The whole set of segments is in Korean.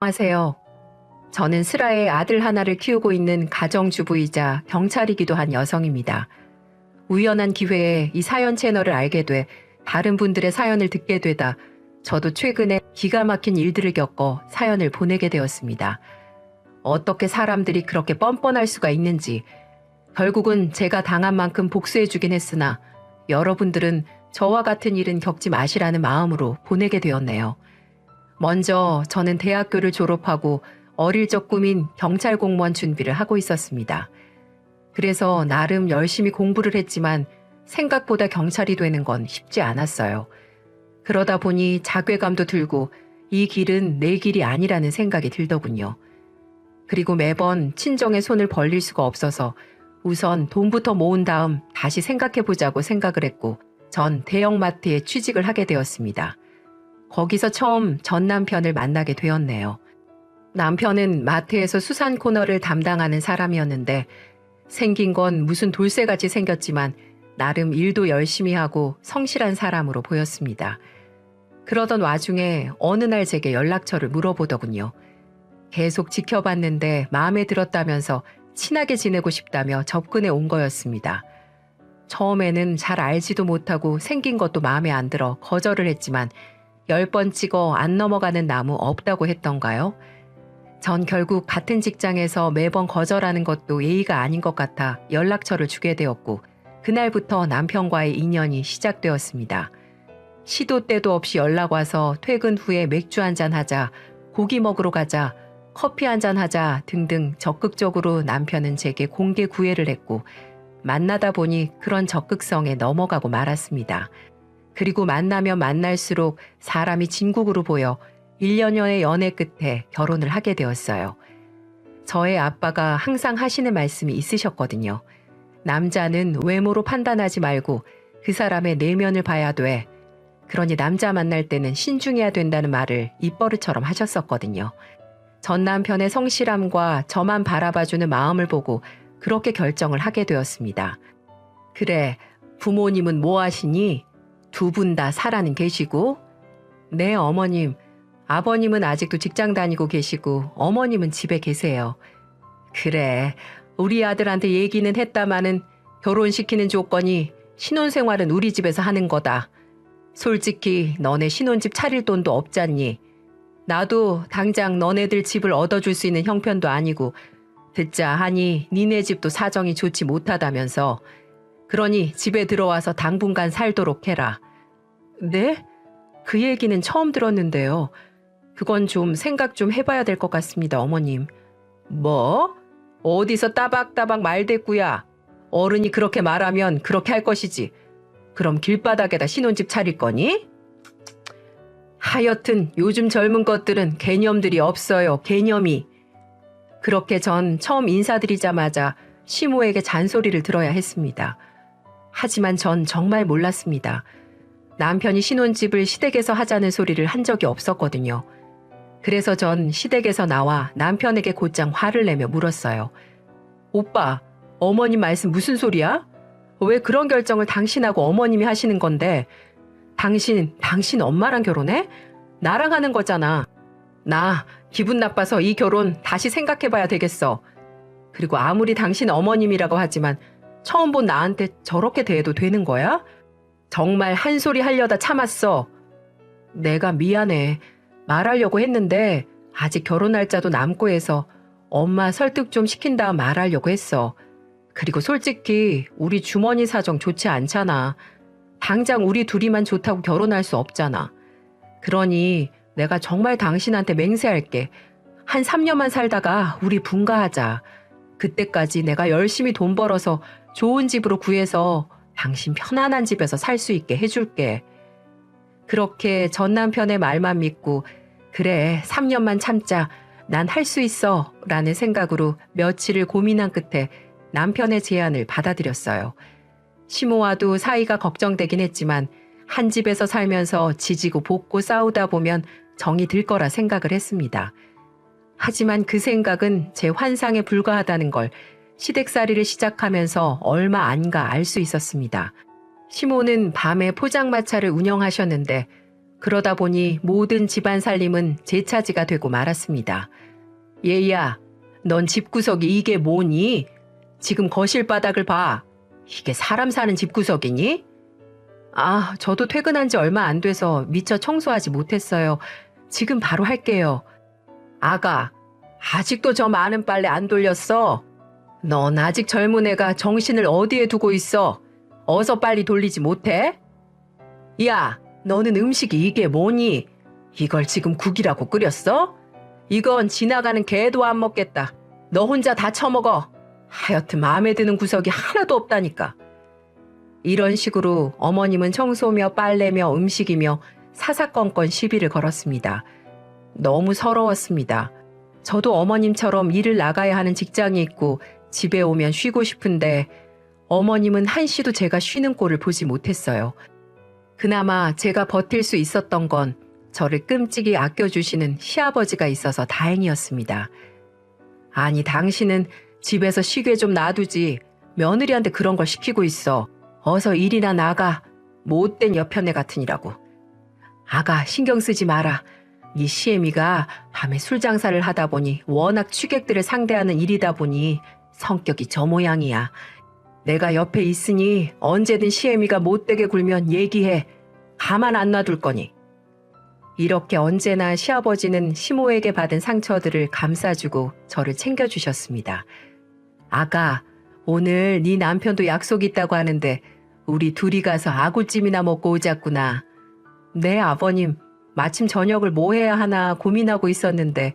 안녕하세요. 저는 슬아의 아들 하나를 키우고 있는 가정주부이자 경찰이기도 한 여성입니다. 우연한 기회에 이 사연 채널을 알게 돼 다른 분들의 사연을 듣게 되다 저도 최근에 기가 막힌 일들을 겪어 사연을 보내게 되었습니다. 어떻게 사람들이 그렇게 뻔뻔할 수가 있는지 결국은 제가 당한 만큼 복수해주긴 했으나 여러분들은 저와 같은 일은 겪지 마시라는 마음으로 보내게 되었네요. 먼저 저는 대학교를 졸업하고 어릴 적 꿈인 경찰 공무원 준비를 하고 있었습니다. 그래서 나름 열심히 공부를 했지만 생각보다 경찰이 되는 건 쉽지 않았어요. 그러다 보니 자괴감도 들고 이 길은 내 길이 아니라는 생각이 들더군요. 그리고 매번 친정의 손을 벌릴 수가 없어서 우선 돈부터 모은 다음 다시 생각해 보자고 생각을 했고 전 대형마트에 취직을 하게 되었습니다. 거기서 처음 전 남편을 만나게 되었네요. 남편은 마트에서 수산 코너를 담당하는 사람이었는데 생긴 건 무슨 돌쇠같이 생겼지만 나름 일도 열심히 하고 성실한 사람으로 보였습니다. 그러던 와중에 어느 날 제게 연락처를 물어보더군요. 계속 지켜봤는데 마음에 들었다면서 친하게 지내고 싶다며 접근해 온 거였습니다. 처음에는 잘 알지도 못하고 생긴 것도 마음에 안 들어 거절을 했지만 열 번 찍어 안 넘어가는 나무 없다고 했던가요? 전 결국 같은 직장에서 매번 거절하는 것도 예의가 아닌 것 같아 연락처를 주게 되었고 그날부터 남편과의 인연이 시작되었습니다. 시도 때도 없이 연락 와서 퇴근 후에 맥주 한잔 하자, 고기 먹으러 가자, 커피 한잔 하자 등등 적극적으로 남편은 제게 공개 구애를 했고 만나다 보니 그런 적극성에 넘어가고 말았습니다. 그리고 만나면 만날수록 사람이 진국으로 보여 1년여의 연애 끝에 결혼을 하게 되었어요. 저의 아빠가 항상 하시는 말씀이 있으셨거든요. 남자는 외모로 판단하지 말고 그 사람의 내면을 봐야 돼. 그러니 남자 만날 때는 신중해야 된다는 말을 입버릇처럼 하셨었거든요. 전 남편의 성실함과 저만 바라봐주는 마음을 보고 그렇게 결정을 하게 되었습니다. 그래, 부모님은 뭐 하시니? 두 분 다 살아는 계시고? 네, 어머님. 아버님은 아직도 직장 다니고 계시고, 어머님은 집에 계세요. 그래, 우리 아들한테 얘기는 했다마는 결혼시키는 조건이 신혼생활은 우리 집에서 하는 거다. 솔직히 너네 신혼집 차릴 돈도 없잖니. 나도 당장 너네들 집을 얻어줄 수 있는 형편도 아니고 듣자 하니 니네 집도 사정이 좋지 못하다면서 그러니 집에 들어와서 당분간 살도록 해라. 네? 그 얘기는 처음 들었는데요. 그건 좀 생각 좀 해봐야 될 것 같습니다, 어머님. 뭐? 어디서 따박따박 말대꾸야. 어른이 그렇게 말하면 그렇게 할 것이지. 그럼 길바닥에다 신혼집 차릴 거니? 하여튼 요즘 젊은 것들은 개념들이 없어요, 개념이. 그렇게 전 처음 인사드리자마자 시모에게 잔소리를 들어야 했습니다. 하지만 전 정말 몰랐습니다. 남편이 신혼집을 시댁에서 하자는 소리를 한 적이 없었거든요. 그래서 전 시댁에서 나와 남편에게 곧장 화를 내며 물었어요. 오빠, 어머님 말씀 무슨 소리야? 왜 그런 결정을 당신하고 어머님이 하시는 건데, 당신, 당신 엄마랑 결혼해? 나랑 하는 거잖아. 나 기분 나빠서 이 결혼 다시 생각해봐야 되겠어. 그리고 아무리 당신 어머님이라고 하지만 처음 본 나한테 저렇게 대해도 되는 거야? 정말 한 소리 하려다 참았어. 내가 미안해. 말하려고 했는데 아직 결혼 날짜도 남고 해서 엄마 설득 좀 시킨 다음 말하려고 했어. 그리고 솔직히 우리 주머니 사정 좋지 않잖아. 당장 우리 둘이만 좋다고 결혼할 수 없잖아. 그러니 내가 정말 당신한테 맹세할게. 한 3년만 살다가 우리 분가하자. 그때까지 내가 열심히 돈 벌어서 좋은 집으로 구해서 당신 편안한 집에서 살 수 있게 해줄게. 그렇게 전 남편의 말만 믿고, 그래, 3년만 참자. 난 할 수 있어. 라는 생각으로 며칠을 고민한 끝에 남편의 제안을 받아들였어요. 시모와도 사이가 걱정되긴 했지만, 한 집에서 살면서 지지고 볶고 싸우다 보면 정이 들 거라 생각을 했습니다. 하지만 그 생각은 제 환상에 불과하다는 걸 시댁살이를 시작하면서 얼마 안가 알 수 있었습니다. 시모는 밤에 포장마차를 운영하셨는데 그러다 보니 모든 집안 살림은 제 차지가 되고 말았습니다. 얘야, 넌 집구석이 이게 뭐니? 지금 거실 바닥을 봐. 이게 사람 사는 집구석이니? 아, 저도 퇴근한 지 얼마 안 돼서 미처 청소하지 못했어요. 지금 바로 할게요. 아가, 아직도 저 많은 빨래 안 돌렸어? 넌 아직 젊은 애가 정신을 어디에 두고 있어? 어서 빨리 돌리지 못해? 야, 너는 음식이 이게 뭐니? 이걸 지금 국이라고 끓였어? 이건 지나가는 개도 안 먹겠다. 너 혼자 다 처먹어. 하여튼 마음에 드는 구석이 하나도 없다니까. 이런 식으로 어머님은 청소며 빨래며 음식이며 사사건건 시비를 걸었습니다. 너무 서러웠습니다. 저도 어머님처럼 일을 나가야 하는 직장이 있고 집에 오면 쉬고 싶은데 어머님은 한시도 제가 쉬는 꼴을 보지 못했어요. 그나마 제가 버틸 수 있었던 건 저를 끔찍이 아껴주시는 시아버지가 있어서 다행이었습니다. 아니, 당신은 집에서 쉬게 좀 놔두지 며느리한테 그런 걸 시키고 있어. 어서 일이나 나가. 못된 여편네 같으니라고. 아가, 신경 쓰지 마라. 이 시애미가 밤에 술 장사를 하다 보니 워낙 취객들을 상대하는 일이다 보니 성격이 저 모양이야. 내가 옆에 있으니 언제든 시애미가 못되게 굴면 얘기해. 가만 안 놔둘 거니. 이렇게 언제나 시아버지는 시모에게 받은 상처들을 감싸주고 저를 챙겨주셨습니다. 아가, 오늘 네 남편도 약속 있다고 하는데 우리 둘이 가서 아구찜이나 먹고 오자꾸나. 네, 아버님. 마침 저녁을 뭐 해야 하나 고민하고 있었는데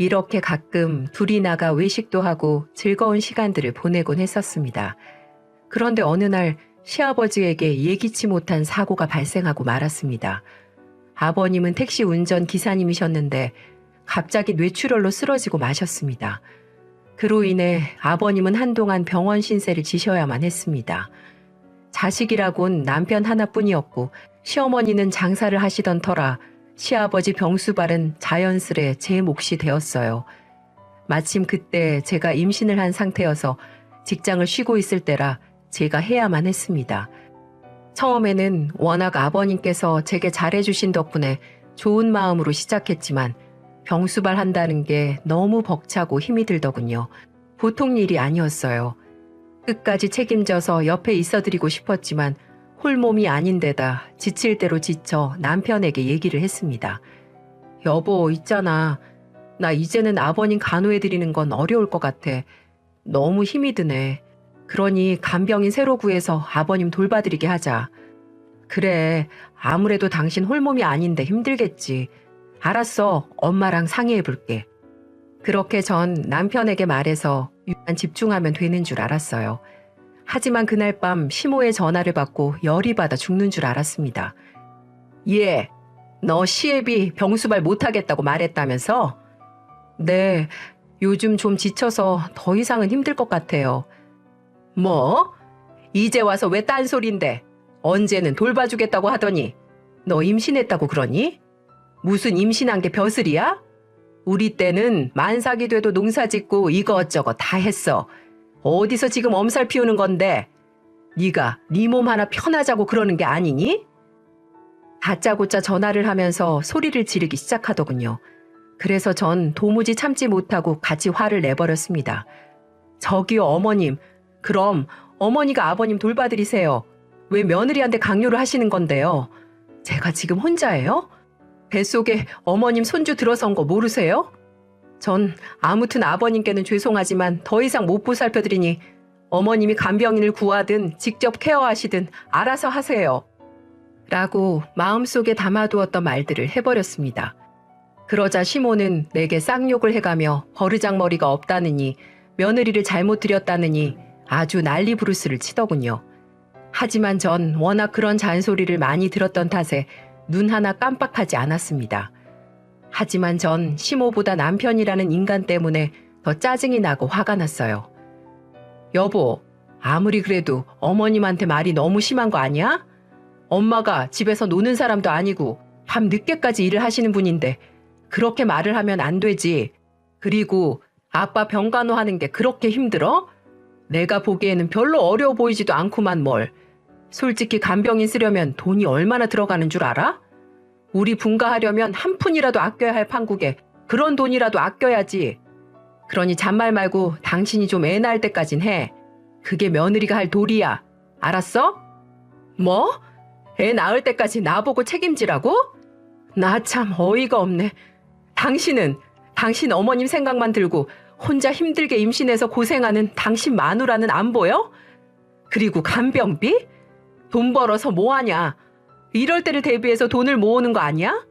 이렇게 가끔 둘이 나가 외식도 하고 즐거운 시간들을 보내곤 했었습니다. 그런데 어느 날 시아버지에게 예기치 못한 사고가 발생하고 말았습니다. 아버님은 택시 운전 기사님이셨는데 갑자기 뇌출혈로 쓰러지고 마셨습니다. 그로 인해 아버님은 한동안 병원 신세를 지셔야만 했습니다. 자식이라곤 남편 하나뿐이었고 시어머니는 장사를 하시던 터라 시아버지 병수발은 자연스레 제 몫이 되었어요. 마침 그때 제가 임신을 한 상태여서 직장을 쉬고 있을 때라 제가 해야만 했습니다. 처음에는 워낙 아버님께서 제게 잘해주신 덕분에 좋은 마음으로 시작했지만 병수발 한다는 게 너무 벅차고 힘이 들더군요. 보통 일이 아니었어요. 끝까지 책임져서 옆에 있어드리고 싶었지만 홀몸이 아닌데다 지칠 대로 지쳐 남편에게 얘기를 했습니다. 여보, 있잖아. 나 이제는 아버님 간호해드리는 건 어려울 것 같아. 너무 힘이 드네. 그러니 간병인 새로 구해서 아버님 돌봐드리게 하자. 그래, 아무래도 당신 홀몸이 아닌데 힘들겠지. 알았어, 엄마랑 상의해볼게. 그렇게 전 남편에게 말해서 유한 집중하면 되는 줄 알았어요. 하지만 그날 밤 시모의 전화를 받고 열이 받아 죽는 줄 알았습니다. 예, 너 시애비 병수발 못하겠다고 말했다면서? 네, 요즘 좀 지쳐서 더 이상은 힘들 것 같아요. 뭐? 이제 와서 왜 딴소린데? 언제는 돌봐주겠다고 하더니 너 임신했다고 그러니? 무슨 임신한 게 벼슬이야? 우리 때는 만삭이 돼도 농사 짓고 이거저거 다 했어. 어디서 지금 엄살 피우는 건데? 네가 네 몸 하나 편하자고 그러는 게 아니니? 다짜고짜 전화를 하면서 소리를 지르기 시작하더군요. 그래서 전 도무지 참지 못하고 같이 화를 내버렸습니다. 저기요 어머님, 그럼 어머니가 아버님 돌봐드리세요. 왜 며느리한테 강요를 하시는 건데요? 제가 지금 혼자예요? 뱃속에 어머님 손주 들어선 거 모르세요? 전 아무튼 아버님께는 죄송하지만 더 이상 못 보살펴드리니 어머님이 간병인을 구하든 직접 케어하시든 알아서 하세요. 라고 마음속에 담아두었던 말들을 해버렸습니다. 그러자 시모는 내게 쌍욕을 해가며 버르장머리가 없다느니 며느리를 잘못 들였다느니 아주 난리 부르스를 치더군요. 하지만 전 워낙 그런 잔소리를 많이 들었던 탓에 눈 하나 깜빡하지 않았습니다. 하지만 전 시모보다 남편이라는 인간 때문에 더 짜증이 나고 화가 났어요. 여보, 아무리 그래도 어머님한테 말이 너무 심한 거 아니야? 엄마가 집에서 노는 사람도 아니고 밤 늦게까지 일을 하시는 분인데 그렇게 말을 하면 안 되지. 그리고 아빠 병간호 하는 게 그렇게 힘들어? 내가 보기에는 별로 어려워 보이지도 않구만 뭘. 솔직히 간병인 쓰려면 돈이 얼마나 들어가는 줄 알아? 우리 분가하려면 한 푼이라도 아껴야 할 판국에 그런 돈이라도 아껴야지. 그러니 잔말 말고 당신이 좀 애 낳을 때까진 해. 그게 며느리가 할 도리야. 알았어? 뭐? 애 낳을 때까지 나보고 책임지라고? 나 참 어이가 없네. 당신은 당신 어머님 생각만 들고 혼자 힘들게 임신해서 고생하는 당신 마누라는 안 보여? 그리고 간병비? 돈 벌어서 뭐 하냐? 이럴 때를 대비해서 돈을 모으는 거 아니야?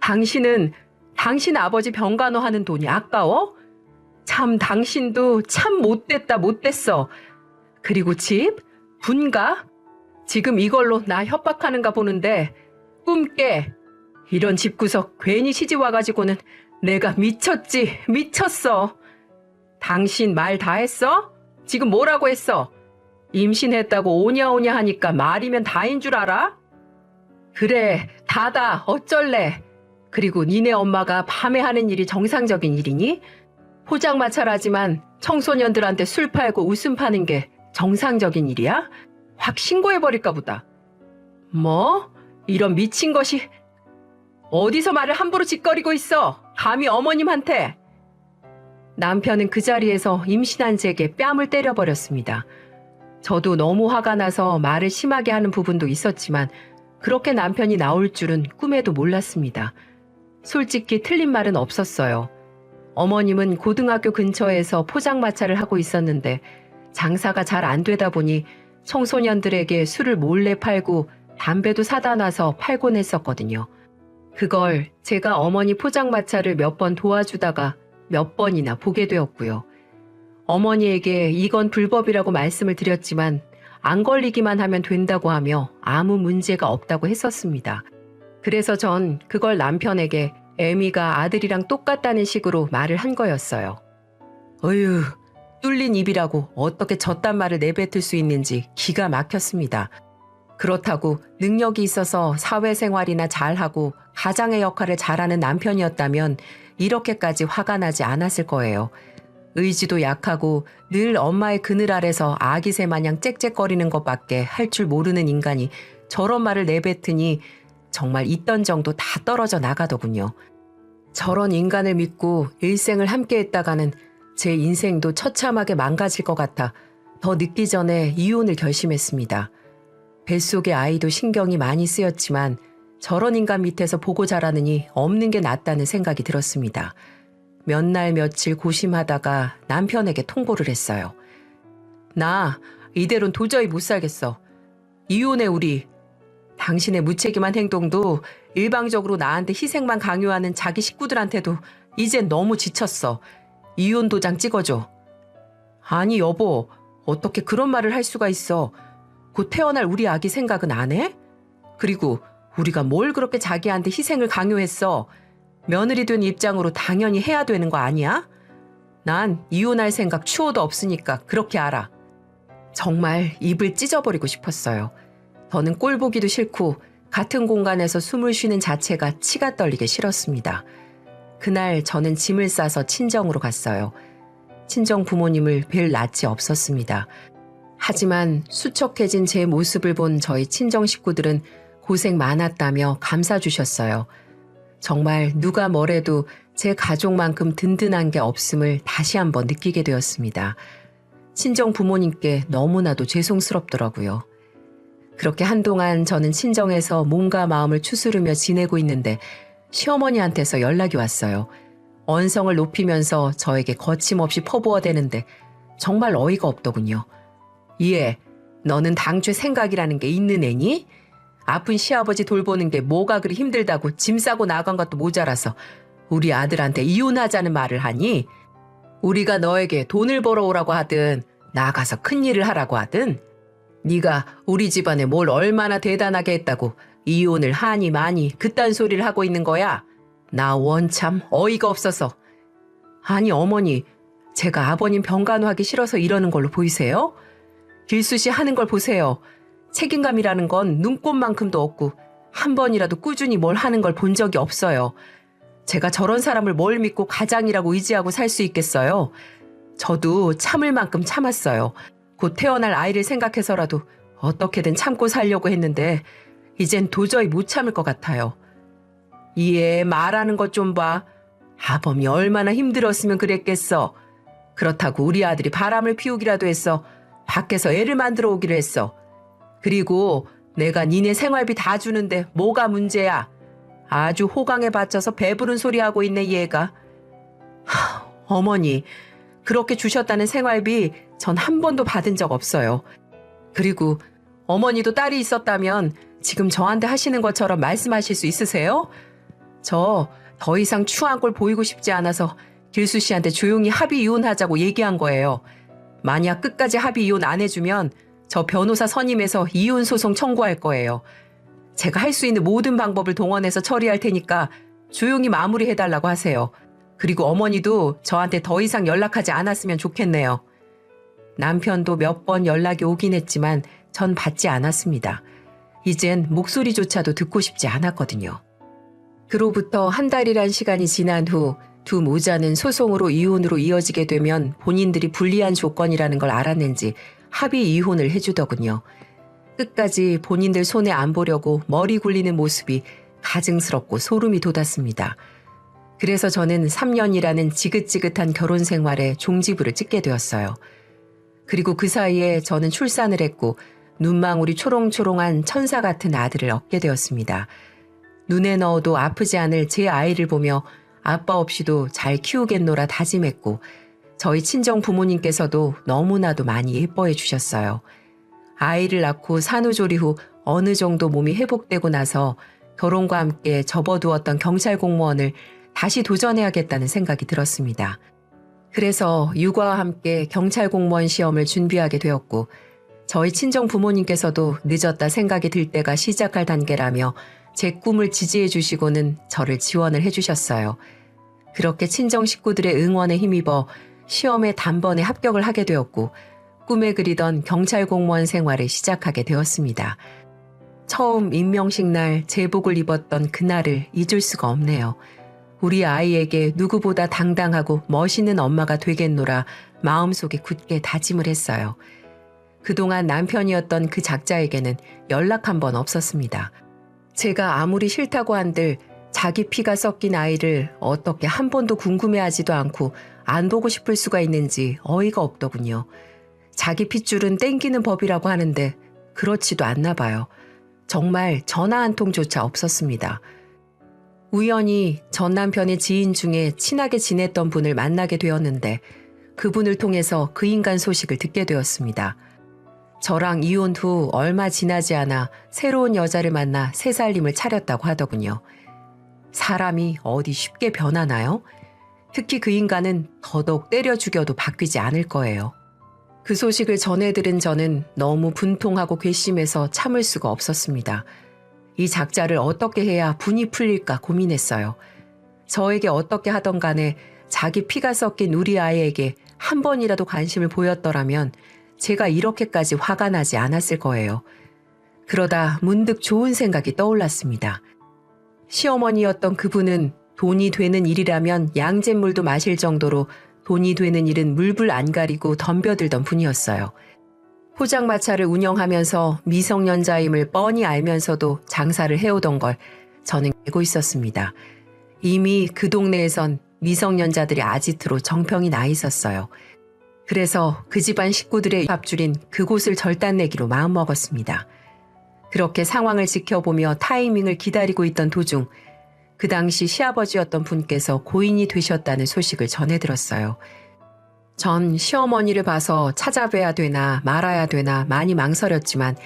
당신은 당신 아버지 병간호 하는 돈이 아까워? 참 당신도 참 못됐다 못됐어. 그리고 집? 분가? 지금 이걸로 나 협박하는가 보는데 꿈깨. 이런 집구석 괜히 시집 와가지고는 내가 미쳤지 미쳤어. 당신 말 다 했어? 지금 뭐라고 했어? 임신했다고 오냐오냐 하니까 말이면 다인 줄 알아? 그래, 다다, 어쩔래. 그리고 니네 엄마가 밤에 하는 일이 정상적인 일이니? 포장마차라지만 청소년들한테 술 팔고 웃음 파는 게 정상적인 일이야? 확 신고해버릴까 보다. 뭐? 이런 미친 것이 어디서 말을 함부로 짓거리고 있어? 감히 어머님한테. 남편은 그 자리에서 임신한 제게 뺨을 때려버렸습니다. 저도 너무 화가 나서 말을 심하게 하는 부분도 있었지만 그렇게 남편이 나올 줄은 꿈에도 몰랐습니다. 솔직히 틀린 말은 없었어요. 어머님은 고등학교 근처에서 포장마차를 하고 있었는데 장사가 잘 안 되다 보니 청소년들에게 술을 몰래 팔고 담배도 사다 놔서 팔곤 했었거든요. 그걸 제가 어머니 포장마차를 몇 번 도와주다가 몇 번이나 보게 되었고요. 어머니에게 이건 불법이라고 말씀을 드렸지만 안 걸리기만 하면 된다고 하며 아무 문제가 없다고 했었습니다. 그래서 전 그걸 남편에게 애미가 아들이랑 똑같다는 식으로 말을 한 거였어요. 어휴, 뚫린 입이라고 어떻게 저딴 말을 내뱉을 수 있는지 기가 막혔습니다. 그렇다고 능력이 있어서 사회생활이나 잘하고 가장의 역할을 잘하는 남편이었다면 이렇게까지 화가 나지 않았을 거예요. 의지도 약하고 늘 엄마의 그늘 아래서 아기새 마냥 짹짹거리는 것밖에 할 줄 모르는 인간이 저런 말을 내뱉으니 정말 있던 정도 다 떨어져 나가더군요. 저런 인간을 믿고 일생을 함께 했다가는 제 인생도 처참하게 망가질 것 같아 더 늦기 전에 이혼을 결심했습니다. 뱃속의 아이도 신경이 많이 쓰였지만 저런 인간 밑에서 보고 자라느니 없는 게 낫다는 생각이 들었습니다. 몇 날 며칠 고심하다가 남편에게 통보를 했어요. 나 이대로는 도저히 못 살겠어. 이혼해 우리. 당신의 무책임한 행동도 일방적으로 나한테 희생만 강요하는 자기 식구들한테도 이젠 너무 지쳤어. 이혼 도장 찍어줘. 아니 여보 어떻게 그런 말을 할 수가 있어. 곧 태어날 우리 아기 생각은 안 해? 그리고 우리가 뭘 그렇게 자기한테 희생을 강요했어. 며느리 된 입장으로 당연히 해야 되는 거 아니야? 난 이혼할 생각 추호도 없으니까 그렇게 알아. 정말 입을 찢어버리고 싶었어요. 더는 꼴 보기도 싫고 같은 공간에서 숨을 쉬는 자체가 치가 떨리게 싫었습니다. 그날 저는 짐을 싸서 친정으로 갔어요. 친정 부모님을 뵐 낯이 없었습니다. 하지만 수척해진 제 모습을 본 저희 친정 식구들은 고생 많았다며 감싸주셨어요. 정말 누가 뭐래도 제 가족만큼 든든한 게 없음을 다시 한번 느끼게 되었습니다. 친정 부모님께 너무나도 죄송스럽더라고요. 그렇게 한동안 저는 친정에서 몸과 마음을 추스르며 지내고 있는데 시어머니한테서 연락이 왔어요. 언성을 높이면서 저에게 거침없이 퍼부어대는데 정말 어이가 없더군요. 이에 너는 당최 생각이라는 게 있는 애니? 아픈 시아버지 돌보는 게 뭐가 그리 힘들다고 짐 싸고 나간 것도 모자라서 우리 아들한테 이혼하자는 말을 하니? 우리가 너에게 돈을 벌어오라고 하든 나가서 큰 일을 하라고 하든 네가 우리 집안에 뭘 얼마나 대단하게 했다고 이혼을 하니 많이 그딴 소리를 하고 있는 거야? 나 원참 어이가 없어서. 아니 어머니, 제가 아버님 병간호하기 싫어서 이러는 걸로 보이세요? 길수 씨 하는 걸 보세요. 책임감이라는 건 눈꽃만큼도 없고 한 번이라도 꾸준히 뭘 하는 걸 본 적이 없어요. 제가 저런 사람을 뭘 믿고 가장이라고 의지하고 살 수 있겠어요? 저도 참을 만큼 참았어요. 곧 태어날 아이를 생각해서라도 어떻게든 참고 살려고 했는데 이젠 도저히 못 참을 것 같아요. 얘 말하는 것 좀 봐. 아범이 얼마나 힘들었으면 그랬겠어. 그렇다고 우리 아들이 바람을 피우기라도 했어. 밖에서 애를 만들어 오기로 했어. 그리고 내가 니네 생활비 다 주는데 뭐가 문제야? 아주 호강에 바쳐서 배부른 소리 하고 있네 얘가. 하, 어머니, 그렇게 주셨다는 생활비 전 한 번도 받은 적 없어요. 그리고 어머니도 딸이 있었다면 지금 저한테 하시는 것처럼 말씀하실 수 있으세요? 저 더 이상 추한 꼴 보이고 싶지 않아서 길수 씨한테 조용히 합의 이혼하자고 얘기한 거예요. 만약 끝까지 합의 이혼 안 해주면 저 변호사 선임해서 이혼 소송 청구할 거예요. 제가 할 수 있는 모든 방법을 동원해서 처리할 테니까 조용히 마무리해달라고 하세요. 그리고 어머니도 저한테 더 이상 연락하지 않았으면 좋겠네요. 남편도 몇 번 연락이 오긴 했지만 전 받지 않았습니다. 이젠 목소리조차도 듣고 싶지 않았거든요. 그로부터 한 달이란 시간이 지난 후 두 모자는 소송으로 이혼으로 이어지게 되면 본인들이 불리한 조건이라는 걸 알았는지 합의 이혼을 해주더군요. 끝까지 본인들 손에 안 보려고 머리 굴리는 모습이 가증스럽고 소름이 돋았습니다. 그래서 저는 3년이라는 지긋지긋한 결혼 생활에 종지부를 찍게 되었어요. 그리고 그 사이에 저는 출산을 했고 눈망울이 초롱초롱한 천사 같은 아들을 얻게 되었습니다. 눈에 넣어도 아프지 않을 제 아이를 보며 아빠 없이도 잘 키우겠노라 다짐했고 저희 친정 부모님께서도 너무나도 많이 예뻐해 주셨어요. 아이를 낳고 산후조리 후 어느 정도 몸이 회복되고 나서 결혼과 함께 접어두었던 경찰 공무원을 다시 도전해야겠다는 생각이 들었습니다. 그래서 육아와 함께 경찰 공무원 시험을 준비하게 되었고 저희 친정 부모님께서도 늦었다 생각이 들 때가 시작할 단계라며 제 꿈을 지지해 주시고는 저를 지원을 해 주셨어요. 그렇게 친정 식구들의 응원에 힘입어 시험에 단번에 합격을 하게 되었고 꿈에 그리던 경찰 공무원 생활을 시작하게 되었습니다. 처음 임명식 날 제복을 입었던 그날을 잊을 수가 없네요. 우리 아이에게 누구보다 당당하고 멋있는 엄마가 되겠노라 마음속에 굳게 다짐을 했어요. 그동안 남편이었던 그 작자에게는 연락 한 번 없었습니다. 제가 아무리 싫다고 한들 자기 피가 섞인 아이를 어떻게 한 번도 궁금해하지도 않고 안 보고 싶을 수가 있는지 어이가 없더군요. 자기 핏줄은 땡기는 법이라고 하는데 그렇지도 않나 봐요. 정말 전화 한 통조차 없었습니다. 우연히 전 남편의 지인 중에 친하게 지냈던 분을 만나게 되었는데 그분을 통해서 그 인간 소식을 듣게 되었습니다. 저랑 이혼 후 얼마 지나지 않아 새로운 여자를 만나 새 살림을 차렸다고 하더군요. 사람이 어디 쉽게 변하나요? 특히 그 인간은 더더욱 때려 죽여도 바뀌지 않을 거예요. 그 소식을 전해 들은 저는 너무 분통하고 괘씸해서 참을 수가 없었습니다. 이 작자를 어떻게 해야 분이 풀릴까 고민했어요. 저에게 어떻게 하던 간에 자기 피가 섞인 우리 아이에게 한 번이라도 관심을 보였더라면 제가 이렇게까지 화가 나지 않았을 거예요. 그러다 문득 좋은 생각이 떠올랐습니다. 시어머니였던 그분은 돈이 되는 일이라면 양잿물도 마실 정도로 돈이 되는 일은 물불 안 가리고 덤벼들던 분이었어요. 포장마차를 운영하면서 미성년자임을 뻔히 알면서도 장사를 해오던 걸 저는 알고 있었습니다. 이미 그 동네에선 미성년자들이 아지트로 정평이 나 있었어요. 그래서 그 집안 식구들의 밥줄인 그곳을 절단내기로 마음먹었습니다. 그렇게 상황을 지켜보며 타이밍을 기다리고 있던 도중 그 당시 시아버지였던 분께서 고인이 되셨다는 소식을 전해 들었어요. 전 시어머니를 봐서 찾아뵈야 되나 말아야 되나 많이 망설였지만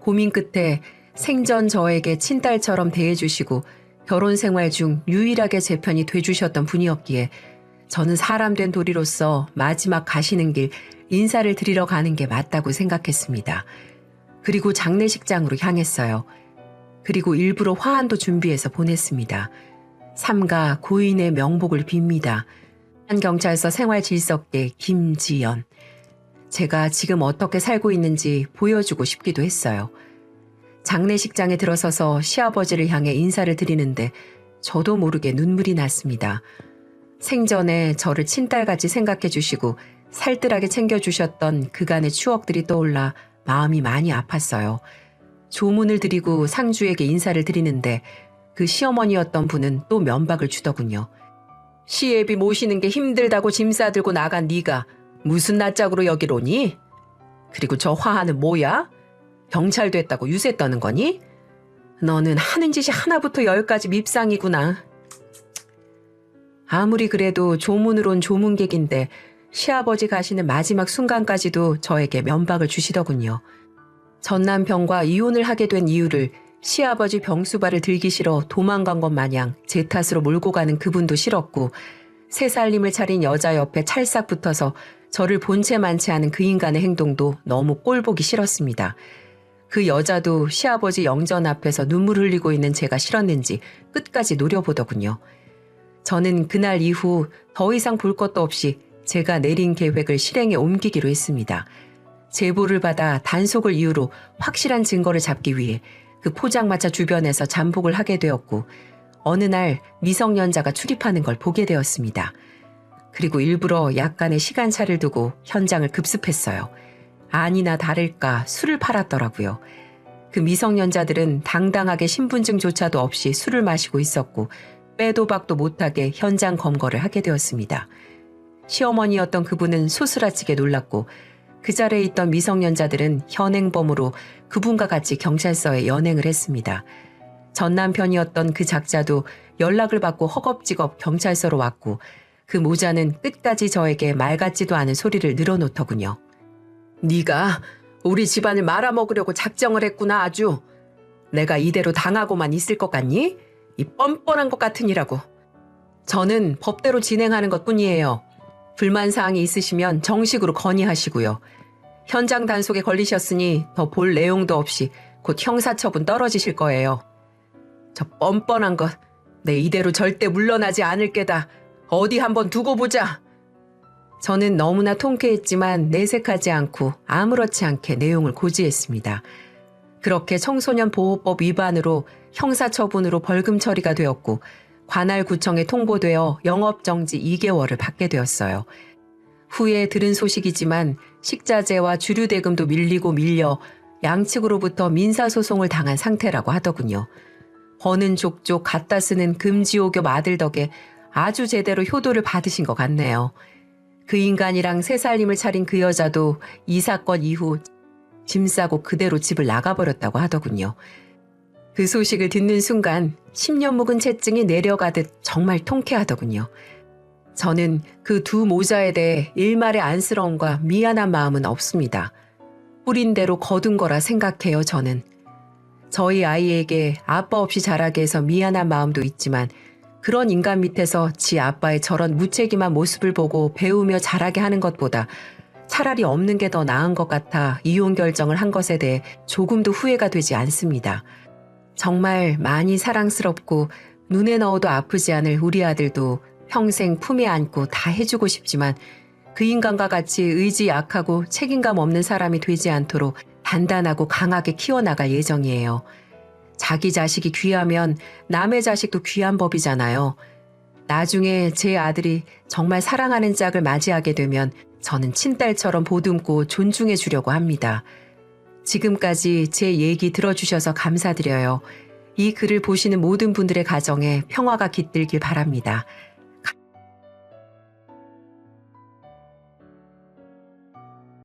고민 끝에 생전 저에게 친딸처럼 대해주시고 결혼 생활 중 유일하게 제 편이 돼주셨던 분이었기에 저는 사람 된 도리로서 마지막 가시는 길 인사를 드리러 가는 게 맞다고 생각했습니다. 그리고 장례식장으로 향했어요. 그리고 일부러 화환도 준비해서 보냈습니다. 삼가 고인의 명복을 빕니다. 한 경찰서 생활질석계 김지연. 제가 지금 어떻게 살고 있는지 보여주고 싶기도 했어요. 장례식장에 들어서서 시아버지를 향해 인사를 드리는데 저도 모르게 눈물이 났습니다. 생전에 저를 친딸같이 생각해 주시고 살뜰하게 챙겨주셨던 그간의 추억들이 떠올라 마음이 많이 아팠어요. 조문을 드리고 상주에게 인사를 드리는데 그 시어머니였던 분은 또 면박을 주더군요. 시애비 모시는 게 힘들다고 짐 싸들고 나간 네가 무슨 낯짝으로 여길 오니? 그리고 저 화하는 뭐야? 경찰 됐다고 유세 떠는 거니? 너는 하는 짓이 하나부터 열까지 밉상이구나. 아무리 그래도 조문으론 조문객인데 시아버지 가시는 마지막 순간까지도 저에게 면박을 주시더군요. 전 남편과 이혼을 하게 된 이유를 시아버지 병수발을 들기 싫어 도망간 것 마냥 제 탓으로 몰고 가는 그분도 싫었고 새 살림을 차린 여자 옆에 찰싹 붙어서 저를 본체 많지 않은 그 인간의 행동도 너무 꼴보기 싫었습니다. 그 여자도 시아버지 영전 앞에서 눈물 흘리고 있는 제가 싫었는지 끝까지 노려보더군요. 저는 그날 이후 더 이상 볼 것도 없이 제가 내린 계획을 실행에 옮기기로 했습니다. 제보를 받아 단속을 이유로 확실한 증거를 잡기 위해 그 포장마차 주변에서 잠복을 하게 되었고 어느 날 미성년자가 출입하는 걸 보게 되었습니다. 그리고 일부러 약간의 시간차를 두고 현장을 급습했어요. 아니나 다를까 술을 팔았더라고요. 그 미성년자들은 당당하게 신분증조차도 없이 술을 마시고 있었고 빼도 박도 못하게 현장 검거를 하게 되었습니다. 시어머니였던 그분은 소스라치게 놀랐고 그 자리에 있던 미성년자들은 현행범으로 그분과 같이 경찰서에 연행을 했습니다. 전 남편이었던 그 작자도 연락을 받고 허겁지겁 경찰서로 왔고 그 모자는 끝까지 저에게 말 같지도 않은 소리를 늘어놓더군요. 네가 우리 집안을 말아먹으려고 작정을 했구나 아주. 내가 이대로 당하고만 있을 것 같니? 이 뻔뻔한 것 같으니라고. 저는 법대로 진행하는 것 뿐이에요. 불만 사항이 있으시면 정식으로 건의하시고요. 현장 단속에 걸리셨으니 더 볼 내용도 없이 곧 형사처분 떨어지실 거예요. 저 뻔뻔한 것, 내 이대로 절대 물러나지 않을 게다. 어디 한번 두고 보자. 저는 너무나 통쾌했지만 내색하지 않고 아무렇지 않게 내용을 고지했습니다. 그렇게 청소년 보호법 위반으로 형사처분으로 벌금 처리가 되었고 관할구청에 통보되어 영업정지 2개월을 받게 되었어요. 후에 들은 소식이지만 식자재와 주류대금도 밀리고 밀려 양측으로부터 민사소송을 당한 상태라고 하더군요. 버는 족족 갖다 쓰는 금지오겹 아들 덕에 아주 제대로 효도를 받으신 것 같네요. 그 인간이랑 새 살림을 차린 그 여자도 이 사건 이후 짐 싸고 그대로 집을 나가버렸다고 하더군요. 그 소식을 듣는 순간 10년 묵은 채증이 내려가듯 정말 통쾌하더군요. 저는 그 두 모자에 대해 일말의 안쓰러움과 미안한 마음은 없습니다. 뿌린 대로 거둔 거라 생각해요, 저는. 저희 아이에게 아빠 없이 자라게 해서 미안한 마음도 있지만 그런 인간 밑에서 지 아빠의 저런 무책임한 모습을 보고 배우며 자라게 하는 것보다 차라리 없는 게 더 나은 것 같아 이혼 결정을 한 것에 대해 조금도 후회가 되지 않습니다. 정말 많이 사랑스럽고 눈에 넣어도 아프지 않을 우리 아들도 평생 품에 안고 다 해주고 싶지만 그 인간과 같이 의지 약하고 책임감 없는 사람이 되지 않도록 단단하고 강하게 키워나갈 예정이에요. 자기 자식이 귀하면 남의 자식도 귀한 법이잖아요. 나중에 제 아들이 정말 사랑하는 짝을 맞이하게 되면 저는 친딸처럼 보듬고 존중해 주려고 합니다. 지금까지 제 얘기 들어주셔서 감사드려요. 이 글을 보시는 모든 분들의 가정에 평화가 깃들길 바랍니다.